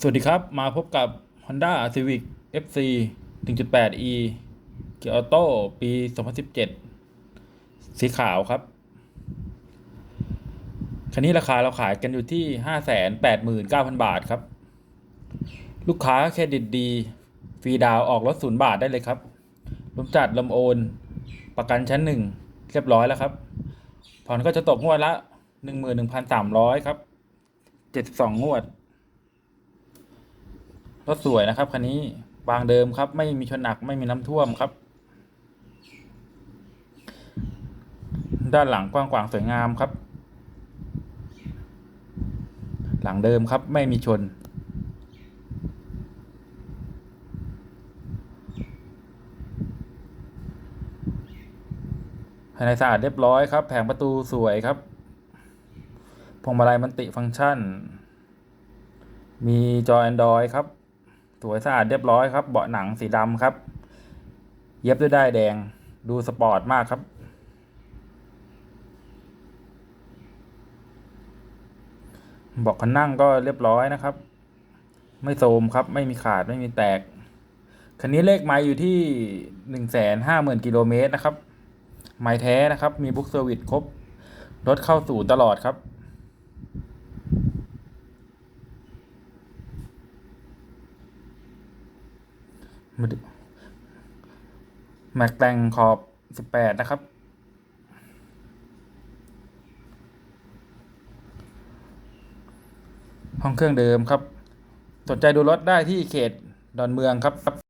สวัสดีครับ มาพบกับ Honda Civic FC 1.8e เกียร์ออโต้ปี 2017 สีขาวครับ คันนี้ราคาเราขายกันอยู่ที่ 589,000 บาทครับ ลูกค้าเครดิตดี ฟรีดาวออกรถศูนย์บาทได้เลยครับรวมจัดลมโอน ประกันชั้นหนึ่งเรียบร้อยแล้วครับ ผ่อนก็จะตกงวดละ 11,300 ครับ 72 งวด รถสวยนะครับคันนี้บางเดิมครับ ไม่มีชนหนักไม่มีน้ำท่วมครับ ด้านหลังกว้างขวางสวยงามครับ หลังเดิมครับไม่มีชน ภายในสะอาดเรียบร้อยครับ แผงประตูสวยครับพวงมาลัยมันติฟังก์ชัน มีจอ Android ครับ สวยสะอาดเรียบร้อยครับ เบาะหนังสีดำครับ เย็บด้วยด้ายแดง ดูสปอร์ตมากครับ เบาะคนนั่งก็เรียบร้อยนะครับ ไม่โทมครับ ไม่มีขาดไม่มีแตก คันนี้เลขไมล์อยู่ที่หนึ่งแสนห้าหมื่นกิโลเมตรนะครับ ไมล์แท้นะครับ มีบุ๊กเซอร์วิสครบ รถเข้าสู่ตลอดครับ มาดู แม็กแต่งขอบสิบแปดนะครับ ห้องเครื่องเดิมครับ สนใจดูรถได้ที่เขตดอนเมืองครับ